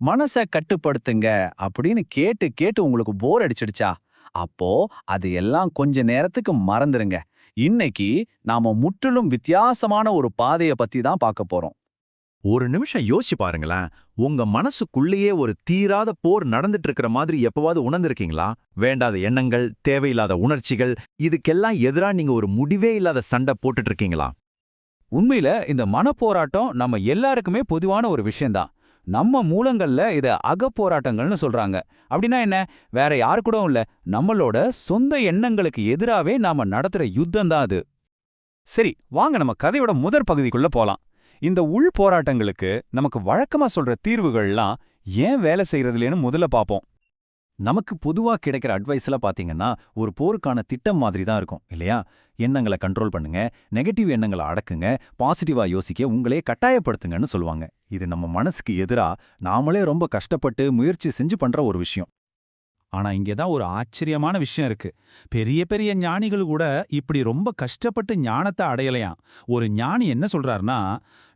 மனச கட்டுப்படுத்துங்க அப்படின்னு கேட்டு கேட்டு உங்களுக்கு போர் அடிச்சிடுச்சா? அப்போ அது எல்லாம் கொஞ்ச நேரத்துக்கு மறந்துருங்க. இன்னைக்கு நாம முற்றிலும் வித்தியாசமான ஒரு பாதைய பத்தி தான் பார்க்க போறோம். ஒரு நிமிஷம் யோசிச்சு பாருங்களேன். உங்க மனசுக்குள்ளேயே ஒரு தீராத போர் நடந்துட்டு இருக்கிற மாதிரி எப்பவாவது உணர்ந்திருக்கீங்களா? வேண்டாத எண்ணங்கள் தேவையில்லாத உணர்ச்சிகள் இதுக்கெல்லாம் எதிரா நீங்க ஒரு முடிவே இல்லாத சண்டை போட்டுட்டு இருக்கீங்களா உண்மையில இந்த மனப்போராட்டம் நம்ம எல்லாருக்குமே பொதுவான ஒரு விஷயம்தான். நம்ம மூலங்கள்ல இத அகப்போராட்டங்கள்னு சொல்றாங்க. அப்படின்னா என்ன? வேற யாரு கூடவும் இல்ல. நம்மளோட சொந்த எண்ணங்களுக்கு எதிராவே நாம நடத்துற யுத்தம் தான் அது. சரி வாங்க நம்ம கதையோட முதற் பகுதிக்குள்ள போலாம். இந்த உள் போராட்டங்களுக்கு நமக்கு வழக்கமா சொல்ற தீர்வுகள்லாம் ஏன் வேலை செய்யறதுலேன்னு முதல்ல பாப்போம். நமக்கு பொதுவா கிடைக்கிற அட்வைஸ்ல பார்த்தீங்கன்னா ஒரு போருக்கான திட்டம் மாதிரி தான் இருக்கும் இல்லையா? எண்ணங்களை கண்ட்ரோல் பண்ணுங்க நெகட்டிவ் எண்ணங்களை அடக்குங்க பாசிட்டிவா யோசிக்க உங்களே கட்டாயப்படுத்துங்கன்னு சொல்லுவாங்க. இது நம்ம மனசுக்கு எதிரா நாமளே ரொம்ப கஷ்டப்பட்டு முயற்சி செஞ்சு பண்ற ஒரு விஷயம். ஆனா இங்க தான் ஒரு ஆச்சரியமான விஷயம் இருக்கு. பெரிய பெரிய ஞானிகள் கூட இப்படி ரொம்ப கஷ்டப்பட்டு ஞானத்தை அடையலையாம். ஒரு ஞானி என்ன சொல்றாருன்னா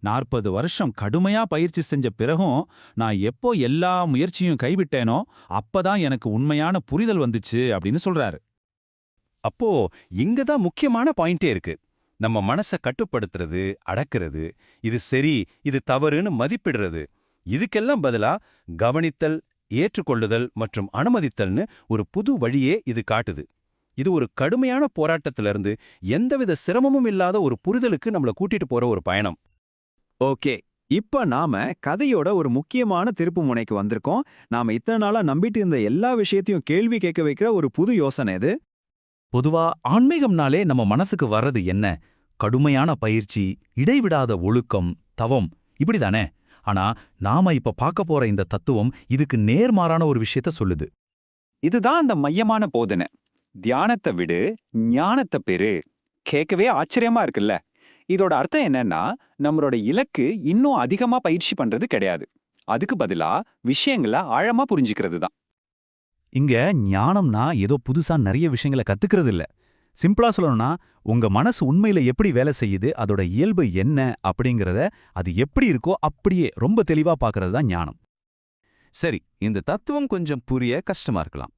நாற்பது வருஷம் கடுமையா பயிற்சி செஞ்ச பிறகும் நான் எப்போ எல்லா முயற்சியும் கைவிட்டேனோ அப்பதான் எனக்கு உண்மையான புரிதல் வந்துச்சு அப்படின்னு சொல்றாரு. அப்போ இங்க தான் முக்கியமான பாயிண்டே இருக்கு. நம்ம மனச கட்டுப்படுத்துறது அடக்குறது இது சரி இது தவறுன்னு மதிப்பிடுறது. இதுக்கெல்லாம் பதிலா கவனித்தல் ஏற்றுக்கொள்ளுதல் மற்றும் அனுமதித்தல்னு ஒரு புது வழியே இது காட்டுது. இது ஒரு கடுமையான போராட்டத்திலிருந்து எந்தவித சிரமமும் இல்லாத ஒரு புரிதலுக்கு நம்மள கூட்டிட்டு போற ஒரு பயணம். ஓகே. இப்ப நாம கதையோட ஒரு முக்கியமான திருப்பு முனைக்கு வந்திருக்கோம். நாம இத்தனை நாளா நம்பிட்டு இருந்த எல்லா விஷயத்தையும் கேள்வி கேட்க வைக்கிற ஒரு புது யோசனை இது. பொதுவா ஆன்மீகம்னாலே நம்ம மனசுக்கு வர்றது என்ன? கடுமையான பயிற்சி இடைவிடாத ஒழுக்கம் தவம் இப்படிதானே? ஆனா நாம இப்ப பார்க்க போற இந்த தத்துவம் இதுக்கு நேர்மாறான ஒரு விஷயத்த சொல்லுது. இதுதான் அந்த மையமான போதனை. தியானத்தை விடு ஞானத்தை பெறு. கேட்கவே ஆச்சரியமா இருக்குல்ல? இதோட அர்த்தம் என்னன்னா நம்மளோட இலக்கு இன்னும் அதிகமா பயிற்சி பண்றது கிடையாது. அதுக்கு பதிலா விஷயங்களை ஆழமா புரிஞ்சுக்கிறது தான் இங்க ஞானம்னா ஏதோ புதுசா நிறைய விஷயங்களை கத்துக்கிறது இல்ல சிம்பிளா சொல்லணும்னா உங்க மனசு உண்மையில எப்படி வேலை செய்யுது அதோட இயல்பு என்ன அப்படிங்கறத அது எப்படி இருக்கோ அப்படியே ரொம்ப தெளிவா பார்க்கறது தான் ஞானம். சரி இந்த தத்துவம் கொஞ்சம் புரிய கஷ்டமா இருக்கலாம்.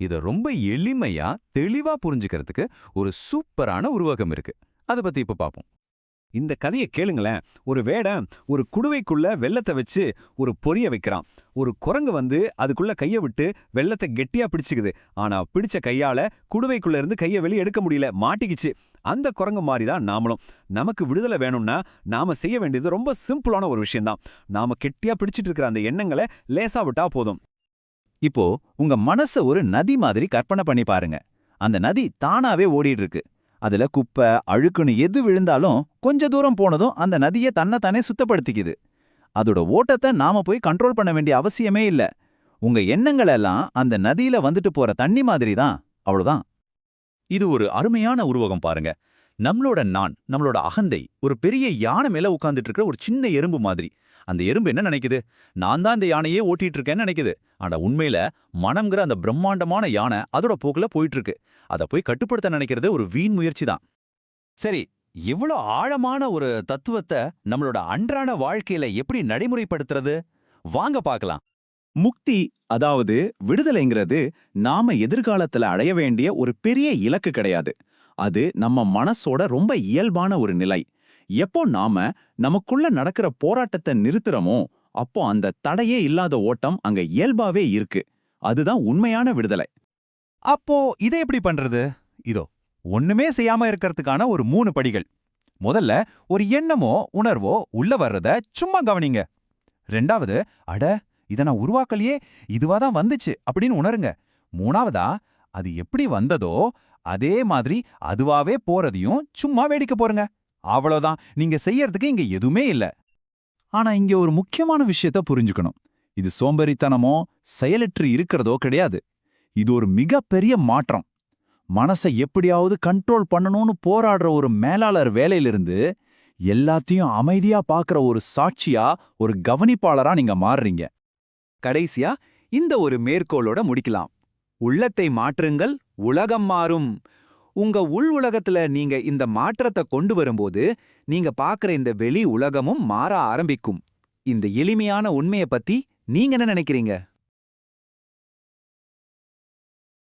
இத ரொம்ப எளிமையா தெளிவா புரிஞ்சுக்கிறதுக்கு ஒரு சூப்பரான உருவகம் இருக்கு. அத பத்தி இப்ப பாப்போம். இந்த கதையை கேளுங்களேன். ஒரு வேடன் ஒரு குடுவைக்குள்ள வெள்ளத்தை வச்சு ஒரு பொரிய வைக்கிறான். ஒரு குரங்கு வந்து அதுக்குள்ள கைய விட்டு வெள்ளத்தை கெட்டியா பிடிச்சுக்குது. ஆனா பிடிச்ச கையால குடுவைக்குள்ள இருந்து கைய வெளியே எடுக்க முடியல. மாட்டிக்கிச்சு. அந்த குரங்கு மாதிரி தான் நாமளும். நமக்கு விடுதலை வேணும்னா நாம செய்ய வேண்டியது ரொம்ப சிம்பிளான ஒரு விஷயம்தான். நாம கெட்டியா பிடிச்சிட்டு இருக்கிற அந்த எண்ணங்களை லேசா விட்டா போதும். இப்போ உங்க மனச ஒரு நதி மாதிரி கற்பனை பண்ணி பாருங்க. அந்த நதி தானாவே ஓடிட்டு இருக்கு. அதுல குப்பை அழுக்குன்னு எது விழுந்தாலும் கொஞ்ச தூரம் போனதும் அந்த நதியை தன்னைத்தானே சுத்தப்படுத்திக்குது. அதோட ஓட்டத்தை நாம போய் கண்ட்ரோல் பண்ண வேண்டிய அவசியமே இல்ல. உங்க எண்ணங்கள் எல்லாம் அந்த நதியில வந்துட்டு போற தண்ணி மாதிரி தான் அவ்வளவுதான். இது ஒரு அருமையான உருவகம் பாருங்க. நம்மளோட நான் நம்மளோட அகந்தை ஒரு பெரிய யானை மேல உட்கார்ந்துட்டு இருக்கிற ஒரு சின்ன எறும்பு மாதிரி. அந்த எறும்பு என்ன நினைக்குது? நான் தான் இந்த யானையே ஓட்டிட்டு இருக்கேன்னு நினைக்குது. ஆனா உண்மையில மனம்ங்கிற அந்த பிரம்மாண்டமான யானை அதோட போக்குல போயிட்டு இருக்கு அதை போய் கட்டுப்படுத்த நினைக்கிறது ஒரு வீண் முயற்சி தான். சரி இவ்வளோ ஆழமான ஒரு தத்துவத்தை நம்மளோட அன்றாட வாழ்க்கையில எப்படி நடைமுறைப்படுத்துறது? வாங்க பார்க்கலாம். முக்தி அதாவது விடுதலைங்கிறது நாம எதிர்காலத்துல அடைய வேண்டிய ஒரு பெரிய இலக்கு கிடையாது. அது நம்ம மனசோட ரொம்ப இயல்பான ஒரு நிலை. எப்போ நாம நமக்குள்ள நடக்கிற போராட்டத்தை நிறுத்துறோமோ அப்போ அந்த தடையே இல்லாத ஓட்டம் அங்க இயல்பாவே இருக்கு. அதுதான் உண்மையான விடுதலை. அப்போ இதை எப்படி பண்றது? இதோ ஒண்ணுமே செய்யாம இருக்கிறதுக்கான ஒரு மூணு படிகள். முதல்ல ஒரு எண்ணமோ உணர்வோ உள்ள வர்றத சும்மா கவனிங்க. ரெண்டாவது அட இதை நான் உருவாக்கலையே இதுவா தான் வந்துச்சு அப்படின்னு உணருங்க. மூணாவதா அது எப்படி வந்ததோ அதே மாதிரி அதுவாவே போறதையும் சும்மா வேடிக்கை போறங்க அவ்வளோதான் நீங்க செய்யறதுக்கு இங்க எதுவுமே இல்ல. ஆனா இங்க ஒரு முக்கியமான விஷயத்த புரிஞ்சுக்கணும். இது சோம்பேறித்தனமோ செயலற்று இருக்கிறதோ கிடையாது. இது ஒரு மிகப்பெரிய மாற்றம். மனசை எப்படியாவது கண்ட்ரோல் பண்ணணும்னு போராடுற ஒரு மேலாளர் வேலையிலிருந்து எல்லாத்தையும் அமைதியா பார்க்கற ஒரு சாட்சியா ஒரு கவனிப்பாளரா நீங்க மாறுறீங்க. கடைசியா இந்த ஒரு மேற்கோளோட முடிக்கலாம். உள்ளத்தை மாற்றுங்கள் உலகம் மாறும். உங்க உள் உலகத்துல நீங்க இந்த மாற்றத்தை கொண்டு வரும்போது நீங்க பார்க்குற இந்த வெளி உலகமும் மாற ஆரம்பிக்கும். இந்த எளிமையான உண்மையை பத்தி நீங்க என்ன நினைக்கிறீங்க?